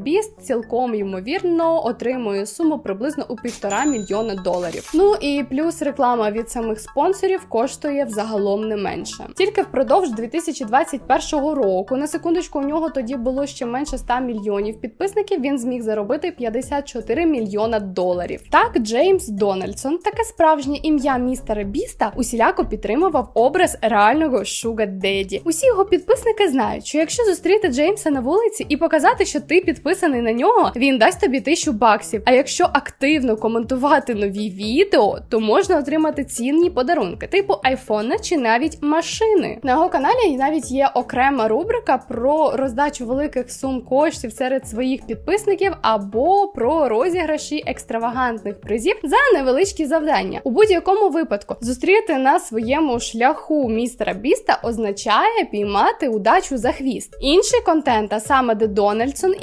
Біст цілком ймовірно отримує суму приблизно у півтора мільйона доларів. Ну і плюс реклама від самих спонсорів коштує взагалом не менше. Тільки впродовж 2021 року, на секундочку, у нього тоді було ще менше 100 мільйонів підписників. Він зміг заробити 54 мільйона доларів. Так, Джеймс Дональдсон, таке справжнє ім'я містера Біста, усіляко підтримував образ реального Шуга Деді. Усі його підписники знають, що якщо зустріти Джеймса на вулиці і показати, що ти підписаний на нього, він дасть тобі тисячу баксів. А якщо активно коментувати нові відео, то можна отримати цінні подарунки, типу айфона чи навіть машини. На його каналі навіть є окрема рубрика про роздачу великих сум коштів серед своїх підписників або про розіграші екстравагантних призів за невеличкі завдання. У будь-якому випадку зустріти на своєму шляху містера Біста означає піймати удачу за хвіст. Інший контент, а саме де Дональдсон